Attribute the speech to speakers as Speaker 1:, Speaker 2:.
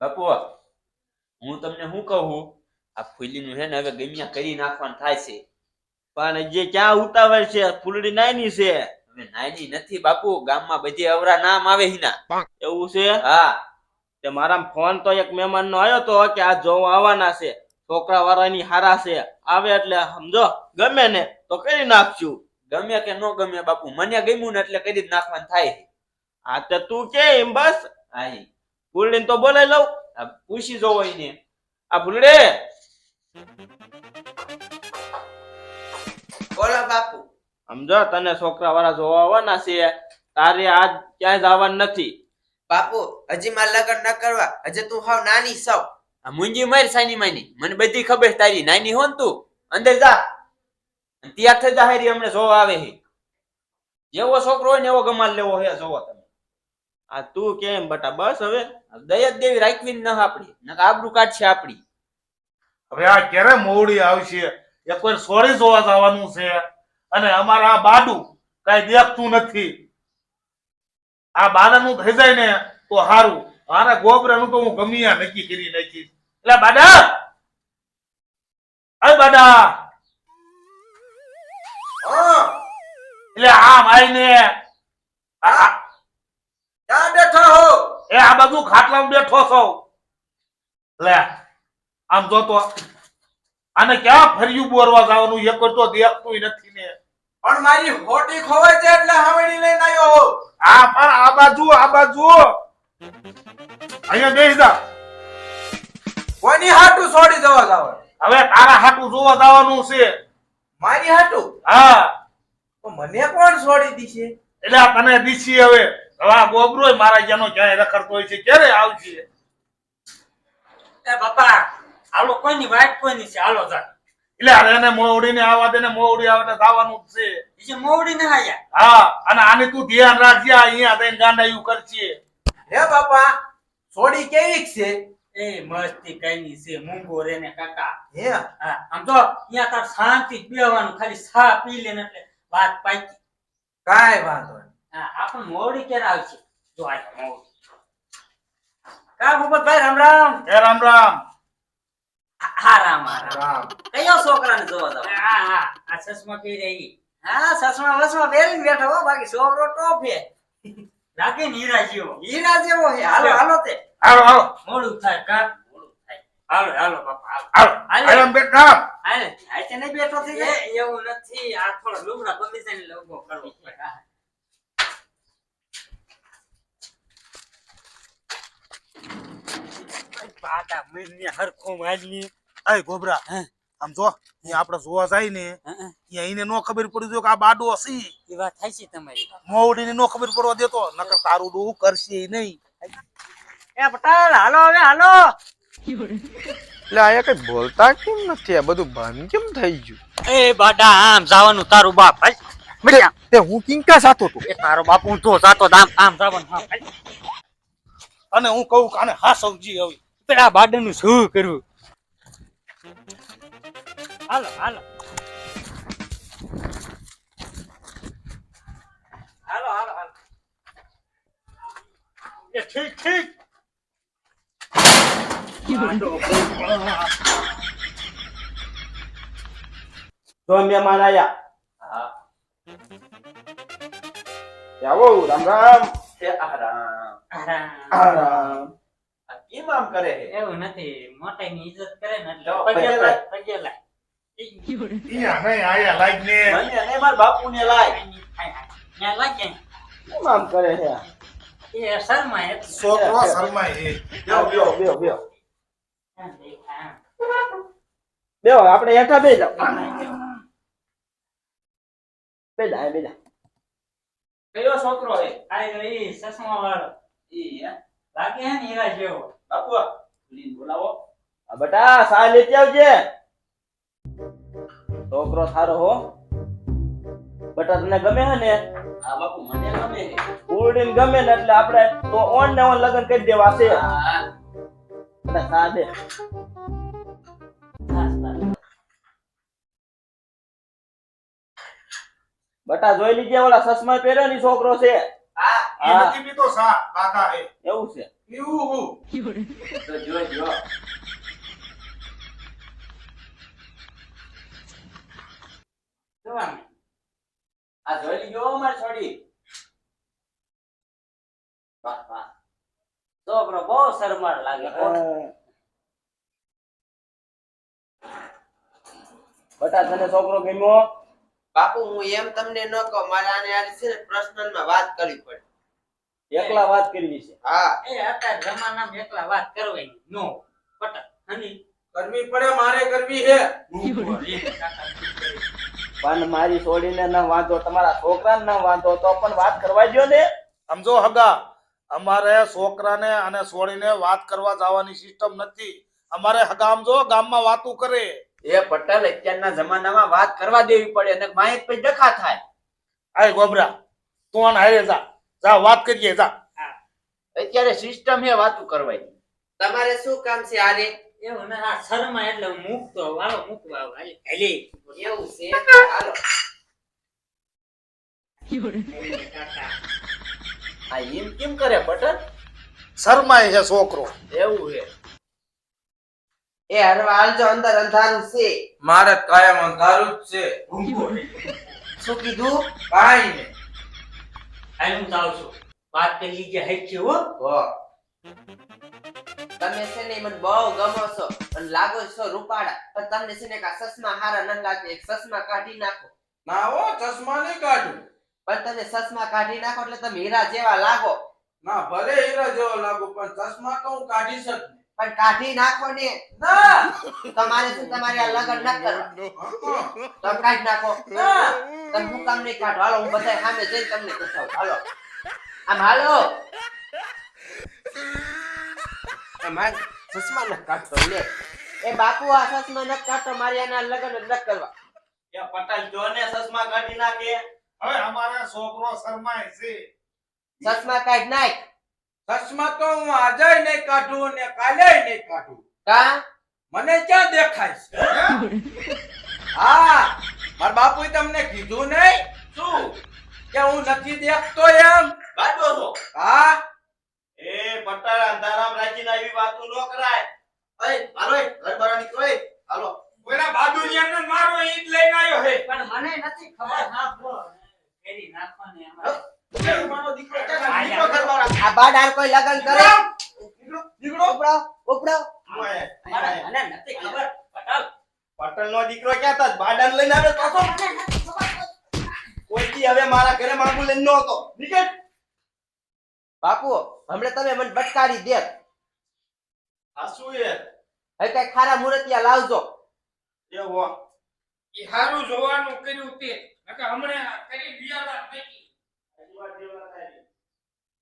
Speaker 1: બાપુ હું તમને શું કહું? આ ફૂલીનું છે ને હવે ગમ્યા કરી નાખવાનું થાય છે.
Speaker 2: પણ જે ક્યાં ઉતાવળ છે ફૂલડી નાની છે.
Speaker 1: હવે નાની નથી બાપુ ગામમાં બધી અવરા નામ આવે હિના
Speaker 2: એવું છે?
Speaker 1: હા.
Speaker 2: તે મારા ફોન તો એક મહેમાન નો આવ્યો તો કે આ જોવા આવવાના છે. છોકરા વાળાની હારા છે. આવે એટલે સમજો ગમે ને તો કરી નાખશું.
Speaker 1: ગમે કે ન ગમે બાપુ મને ગમ્યું ને એટલે કરી જ નાખવાનું થાય
Speaker 2: આ તે તું કે એમ બસ.
Speaker 1: હા
Speaker 2: ફૂલડીને તો બોલાઈ લઉં.
Speaker 1: પૂછી જોવો એને.
Speaker 2: આ ભૂલડે
Speaker 1: બોલો બાપુ.
Speaker 2: સમજો તને છોકરા વાળા જોવા આવવાના છે. તારે આજ ક્યાંય જવાનું નથી.
Speaker 3: બાપુ હજી મારે લગ્ન ન કરવા. હજી તું હાવ નાની સૌ.
Speaker 1: આ મુંજી મારી સાની માની. મને બધી ખબર તારી. નાની હો તું. અંદર જા. તૈયાર થઈ જા હેરી હમણાં જોવા આવે છે જેવો છોકરો હોય ને એવો ગમાલ લેવો હે જોવો તમે.
Speaker 2: આ તું કેમ બટા બસ હવે.
Speaker 1: દયા દેવી રાખવી ન આપડી. નકર આબરૂ કાઢશે આપડી.
Speaker 4: હવે આ ક્યારે મોડી આવશે? એક વાર સોરી જોવા જવાનું છે. અને અમારા આ બાડુ કઈ દેખતું નથી. આ બાડાનું થઈ જાય ને તો સારું આના ગોબરાનું તો હું ગમિયા નક્કી કરી નાખીશ. એટલે બાડા! અરે બાડા! એટલે આમ આઈને આ-
Speaker 3: બેઠો હો.
Speaker 4: એ આ બાજુ ખાટલામાં બેઠો છો. લે આમ જો તો આને ક્યાં ફર્યું બોરવા જવાનું? એક તો દેખતું નથી ને.
Speaker 3: પણ મારી હોટી ખોવાય છે એટલે હવેડી લઈને આવ્યો હો
Speaker 4: આ પણ આ બાજુ આ બાજુ. અહીંયા બેસી જા.
Speaker 3: કોની હાટું છોડી જવા જાવ?
Speaker 4: હવે તારા હાટું જોવા જવાનું છે.
Speaker 3: મારી હાટું?
Speaker 4: હા.
Speaker 3: તો મને કોણ છોડી દીશે?
Speaker 4: એટલે તને દીશી હવે. હવે આ ગોબરો મારા જેનો ક્યાંય રખડતો હોય છે ક્યારે આવશે?
Speaker 5: એ બાપા હાલો કોઈની વાટ કોઈની છે? હાલો જા.
Speaker 4: એટલે હવે એને મોવડીને આવવા દે ને મોવડી આવે છે.
Speaker 5: મોવડી ના આયા.
Speaker 4: હા અને આને તું ધ્યાન રાખજે આ અહીંયા થઈને ગાંડાયું કરશે.
Speaker 3: હે બાપા છોડી કેવી છે?
Speaker 5: એ મસ્તી કઈની છે મૂંગો રે ને કાકા.
Speaker 3: હે?
Speaker 5: હા આમ તો અહીંયા તાર શાંતિ પીવાનું ખાલી સા પી લે ને એટલે વાત પાકી.
Speaker 3: કઈ વાંધો નહીં.
Speaker 5: હા આપણ મોડી ક્યારે આવશે. જો આ મોડી. કા ભૂપતભાઈ રામ રામ?
Speaker 4: હે રામ રામ.
Speaker 5: હા રામ રામ. કયો છોકરાને જોવા જાવ હા હા આ ચશ્મા પહેરે રહી હા ચશ્મા વસમા પહેરીને બેઠો હો બાકી છોકરો ટોપ હે. લાગે ને હીરા જેવો હીરા જેવો હે. હાલો હાલો તે.
Speaker 4: હાલો હાલો.
Speaker 5: મોડું થાય કા? મોડું થાય. હાલો હાલો બાપા હાલો.
Speaker 4: હાલો.
Speaker 5: બેઠો
Speaker 4: હાલો બેટા
Speaker 5: હાલે બેઠો થઈ જાય? એવું નથી. આ થોડો લુગડા ગમી જાય ને લોગો કરવો પડે. પાટા મરીને હરખો માજની
Speaker 4: અય ગોબરા આમ જો અહીંયા આપણે જોવા જાય ને અહીંયા એને નો ખબર પડી જો કે આ બાડો હસી
Speaker 5: એ વાત થાય છે તમારી.
Speaker 4: મોવડીને નો ખબર પડવા દેતો નકર તારું ડોહું કરશે નહીં.
Speaker 5: એ પટેલ હાલો હવે હાલો.
Speaker 6: એટલે આયા કઈ બોલતા કેમ નથી? આ બધું બંધ કેમ થઈ ગયું?
Speaker 5: એ બાડા આમ જવાનું તારું બાપ ભાઈ મળ્યા
Speaker 6: તે હું કિંકા સાતો તો
Speaker 5: એ તારો બાપ ઊંધો જાતો આમ આમ જવાનું હા હાલ.
Speaker 4: અને હું કહું કે હા હા સૌજી આ
Speaker 5: બાડે નું શું કર્યું? હાલો હાલો. હાલો હાલો હાલો.
Speaker 4: એ ઠીક ઠીક.
Speaker 2: તો મહેમાન આયા.
Speaker 1: હા.
Speaker 2: આવો રામ રામ.
Speaker 1: એ આરામ. આમ કરે
Speaker 5: એવું નથી મોટા ની ઇજ્જત કરે ને
Speaker 4: નહીં આયા લાગ ને.
Speaker 2: મને મારા કેમ આમ કરે છે
Speaker 5: એ.
Speaker 4: છોકરો શરમાય એ
Speaker 2: આપણે હેઠા બે જાવ બેડા બેડા
Speaker 1: કયો છોકરો હે
Speaker 5: આ ઈ ચશ્મા વાળો
Speaker 1: ઈ
Speaker 5: લાગે હે ને હીરા જેવો.
Speaker 1: બાપુ ફૂલીને બોલાવો.
Speaker 2: આ બેટા સા લેતી આવજે. છોકરો સારો હો. બટા તને ગમે હે ને?
Speaker 1: હા બાપુ મને ગમે.
Speaker 2: ફૂલડીને ગમે ને એટલે આપણે તો ઓન ને ઓન લગન કરી દેવા છે. બટા સા દે
Speaker 5: બસ.
Speaker 2: જોઈ લીજે ઓલા ચશ્મા પહેર્યો ની છોકરો છે.
Speaker 3: હા.
Speaker 4: એ
Speaker 2: હા.
Speaker 4: નથી પીતો સા કાકા હે.
Speaker 2: એવું છે.
Speaker 4: પીવું હું.
Speaker 1: તો જો જો
Speaker 5: જોવાનું.
Speaker 1: આ જોઈ લીધો અમાર છોડી? વાહ વાહ.
Speaker 5: છોકરો બહુ શરમાળ લાગે.
Speaker 2: બટા તને છોકરો ગમ્યો?
Speaker 3: બાપુ હું એમ તમને ન કહું. મારે આને યાર છે ને personal માં વાત કરવી પડે.
Speaker 2: એકલા વાત કરવી છે.
Speaker 3: હા.
Speaker 5: એ અત્યારે જમાનામાં એકલા વાત કરવાની. નો. પટક હની.
Speaker 3: કરવી પડે મારે કરવી છે.
Speaker 2: પણ મારી છોડીને ના વાંધો તમારા છોકરાને ના વાંધો તો પણ વાત કરવા જો ને.
Speaker 4: સમજો હગા અમારે છોકરાને અને છોડીને વાત કરવા જવાની સિસ્ટમ નથી. અમારે હગા સમજો ગામમાં વાતું કરે.
Speaker 1: એ પટેલ અત્યારના જમાનામાં વાત કરવા દેવી પડે અને માહિત પછી ડખા થાય.
Speaker 4: આય ગોબરા તું આને હારે જા. જા વાત કરીએ જા.
Speaker 1: અત્યારે સિસ્ટમ હે વાતું કરવાની
Speaker 3: તમારે શું કામ છે આરે
Speaker 5: એવું ને આ શરમા એટલે મૂકતો વાળો મૂકવા હાલી.
Speaker 3: એવું છે? હાલો.
Speaker 1: આ એમ કેમ કરે બટર
Speaker 4: શરમાય છે છોકરો.
Speaker 1: એવું છે.
Speaker 3: એ હરવા આલજો અંદર અંધારું છે.
Speaker 7: મારે કાયમ અંધારું જ છે.
Speaker 3: શું કીધું?
Speaker 7: કાંઈ નહીં.
Speaker 5: હાલ જાવ છો. વાત કરી લીજે હે હો.
Speaker 3: હો. તમે છે ને મને બહુ ગમો છો અને લાગો છો રૂપાળા. પણ તમને છે ને કા સસમા હારા ન લાગે એક સસમા કાઢી નાખો.
Speaker 7: ના હો ચશ્મા નહીં કાઢું.
Speaker 3: પણ તમે સસમા કાઢી નાખો એટલે તમે હીરા જેવા લાગો.
Speaker 7: ના ભલે હીરા જેવો લાગો પણ ચશ્મા તો હું શકું. જ.
Speaker 3: પણ કાઢી નાખો ને. તમારે શું તમારે આ લગન ન કરવા તમે કાઢી નાખો. તમે હું કામ નહીં કાઢો? હાલો હું બધા સામે જઈને તમને પૂછાવું હાલો. આમ હાલો. ચશ્મા ન કાઢતો લે. એ બાપુ આ ચશ્મા ન કાઢતો મારે આના લગન જ ન કરવા.
Speaker 2: એ પટેલ જો ને ચશ્મા કાઢી નાખે.
Speaker 4: હવે અમારા છોકરો શરમાય છે.
Speaker 3: ચશ્મા કાઢ નાખ.
Speaker 7: ચશ્મા તો હું આજે નહીં કાઢું ને કાલે નહીં કાઢું.
Speaker 3: કા?
Speaker 7: મને ક્યાં દેખાય છે? હા મારા બાપુએ તમને કીધું નહીં? શું? કે હું નથી દેખતો એમ?
Speaker 2: છો?
Speaker 7: હા.
Speaker 2: એ પટેલ અંધારામ રાખીને આવી વાતો ન કરાય. અરે હાલો ઘર બહાર નીકળો એ. હાલો.
Speaker 7: કોઈના બાદુરિયાને મારો ઈદ લઈને આવ્યો હે
Speaker 5: પણ મને નથી ખબર. ના ફેરી નાખવાની અમારે.
Speaker 2: દીકરો ક્યાં નીકળો ઘર બહાર
Speaker 3: આ બાડાર કોઈ લગન કરે?
Speaker 2: નીકળો નીકળો
Speaker 3: ઉપડો ઉપડો.
Speaker 5: મને નથી ખબર. પટલ.
Speaker 2: પટલ નો દીકરો ક્યાં હતા બાડાર લઈને આવે તો તો કોઈથી હવે મારા ઘરે માંગુ લઈને ન હતો? નીકળ.
Speaker 3: બાપુ હમણે તમે મને બટકારી દે.
Speaker 2: આ શું એ
Speaker 3: હવે કઈ ખારા મુરતિયા લાવજો.
Speaker 2: એવો
Speaker 7: ઈ હારું જોવાનું કર્યું તે. નકા હમણે કરી